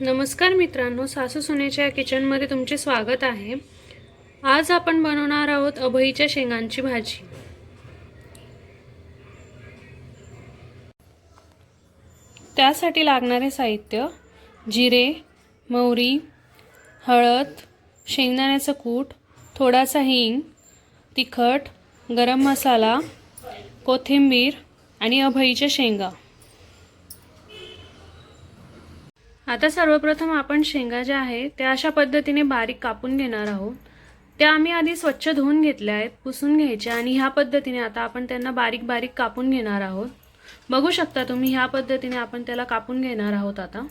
नमस्कार मित्रांनो सासू सुनेच्या किचनमध्ये तुमचे स्वागत आहे. आज आपण बनवणार आहोत अभईच्या शेंगांची भाजी. त्यासाठी लागणारे साहित्य जिरे मोहरी हळद शेंगदाण्याचं कूट थोडासा हिंग तिखट गरम मसाला कोथिंबीर आणि अभईच्या शेंगा. आता सर्वप्रथम आपण शेंगा ज्या आहे त्या अशा पद्धतीने बारीक कापून घेणार आहोत. त्या आम्ही आधी स्वच्छ धुवून घेतल्या आहेत पुसून घ्यायच्या आणि ह्या पद्धतीने आता आपण त्यांना बारीक बारीक कापून घेणार आहोत. बघू शकता तुम्ही ह्या पद्धतीने आपण त्याला कापून घेणार आहोत आता.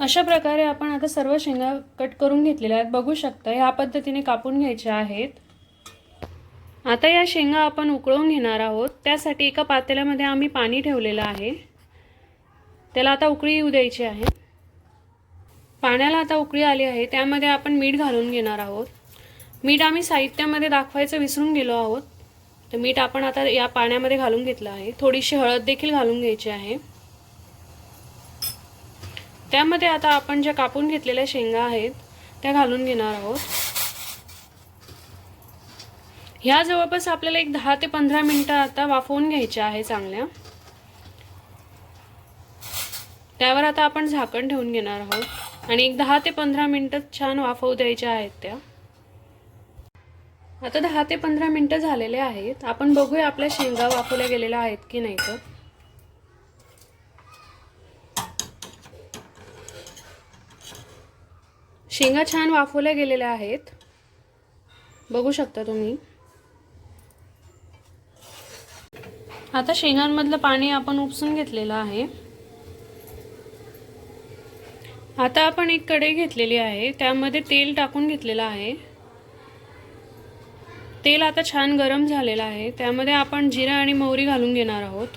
अशा प्रकारे आपण आता सर्व शेंगा कट करून घेतलेल्या आहेत. बघू शकता ह्या पद्धतीने कापून घ्यायच्या आहेत. आता या शेंगा आपण उकळून घेणार आहोत. त्यासाठी एका पातेल्यामध्ये आम्ही पाणी ठेवलेलं आहे. त्याला आता उकळी येऊ द्यायची आहे. पाण्याला आता उकळी आली आहे. त्यामध्ये आपण मीठ घालून घेणार आहोत. मीठ आम्ही साहित्यामध्ये दाखवायचं विसरून गेलो आहोत. तर मीठ आपण आता या पाण्यामध्ये घालून घेतलं आहे. थोडीशी हळद देखील घालून घ्यायची आहे. त्यामध्ये आता आपण ज्या कापून घेतलेल्या शेंगा आहेत त्या घालून घेणार आहोत. ह्या जवळपास आपल्याला एक दहा ते पंधरा मिनटं आता वाफवून घ्यायच्या आहे चांगल्या. त्यावर आता आपण झाकण ठेवून घेणार आहोत. आणि एक दहा ते पंधरा मिनटं छान वाफवू द्यायच्या आहेत त्या. आता दहा ते पंधरा मिनटं झालेले आहेत. आपण बघूया आपल्या शेंगा वाफवल्या गेलेल्या आहेत की नाही तर. शेंगा छान वाफवल्या गेलेल्या आहेत. बघू शकता तुम्ही. आता शेंगांमधलं पाणी आपण उपसून घेतलेलं आहे. आता आपण एक कढई घेतलेली आहे. त्यामध्ये तेल टाकून घेतलेलं आहे. तेल आता छान गरम झालेलं आहे. त्यामध्ये आपण जिरा आणि मोहरी घालून घेणार आहोत.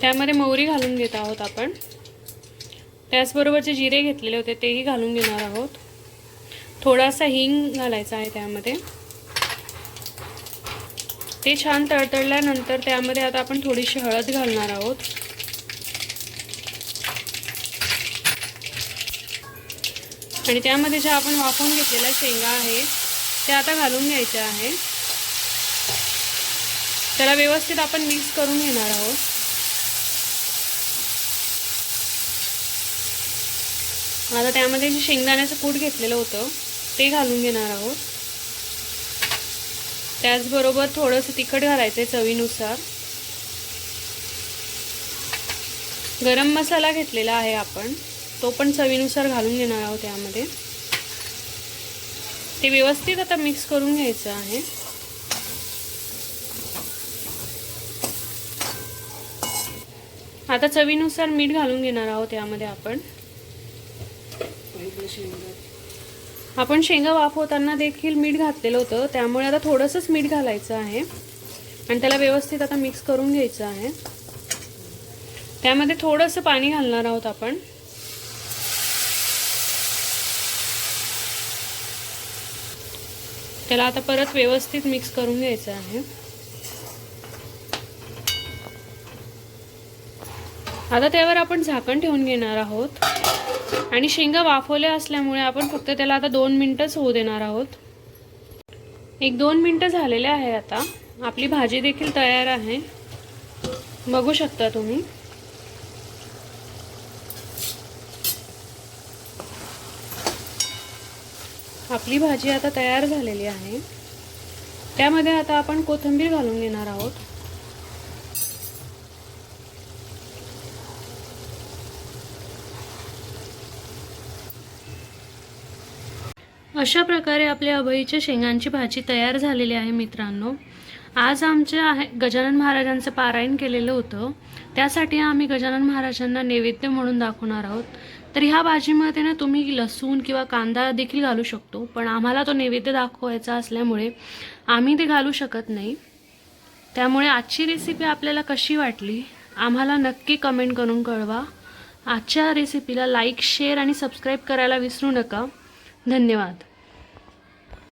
त्यामध्ये मोहरी घालून घेत आहोत आपण. त्याचबरोबर जे जिरे घेतलेले होते तेही घालून घेणार आहोत. थोडासा हिंग घालायचा आहे त्यामध्ये. ते छान तळतळल्यानंतर त्यामध्ये आता आपण थोडीशी हळद घालणार आहोत. आणि त्यामध्ये ज्या आपण वाफवून घेतलेल्या शेंगा आहे त्या आता घालून घ्यायच्या आहे. त्याला व्यवस्थित आपण मिक्स करून घेणार आहोत. आता त्यामध्ये जे शेंगदाण्याचं कूट घेतलेलं होतं ते घालून घेणार आहोत. त्याचबरोबर थोडंसं तिखट घालायचं आहे चवीनुसार. गरम मसाला घेतलेला आहे आपण तो पण चवीनुसार घालून घेणार आहोत त्यामध्ये. ते व्यवस्थित आता मिक्स करून घ्यायचं आहे. आता चवीनुसार मीठ घालून घेणार आहोत त्यामध्ये आपण. आपण शेंगा वाफवताना देखील मीठ घातलेलं होतं त्यामुळे आता थोडंसंच मीठ घालायचं आहे. आणि त्याला व्यवस्थित आता मिक्स करून घ्यायचं आहे. त्यामध्ये थोडंसं पाणी घालणार आहोत आपण. त्याला आता परत व्यवस्थित मिक्स करून घ्यायचं आहे. आता त्यावर आपण झाकण ठेवून घेणार आहोत. आणि शेंगा वाफवल्या असल्यामुळे आपण फक्त त्याला आता दोन मिनटंच होऊ देणार आहोत. एक दोन मिनटं झालेले आहे आता. आपली भाजी देखील तयार आहे. बघू शकता तुम्ही. आपली भाजी आता तयार झालेली आहे. त्यामध्ये आता आपण कोथिंबीर घालून घेणार आहोत. अशा प्रकारे आपल्या अभईच्या शेंगांची भाजी तयार झालेली आहे मित्रांनो. आज आमच्या आहे गजानन महाराजांचं पारायण केलेलं होतं. त्यासाठी आम्ही गजानन महाराजांना नैवेद्य म्हणून दाखवणार आहोत. तर ह्या भाजीमध्ये ना तुम्ही लसूण किंवा कांदा देखील घालू शकतो पण आम्हाला तो नैवेद्य दाखवायचा असल्यामुळे आम्ही ते घालू शकत नाही. त्यामुळे आजची रेसिपी आपल्याला कशी वाटली आम्हाला नक्की कमेंट करून कळवा. आजच्या रेसिपीला लाईक शेअर आणि सबस्क्राईब करायला विसरू नका. धन्यवाद.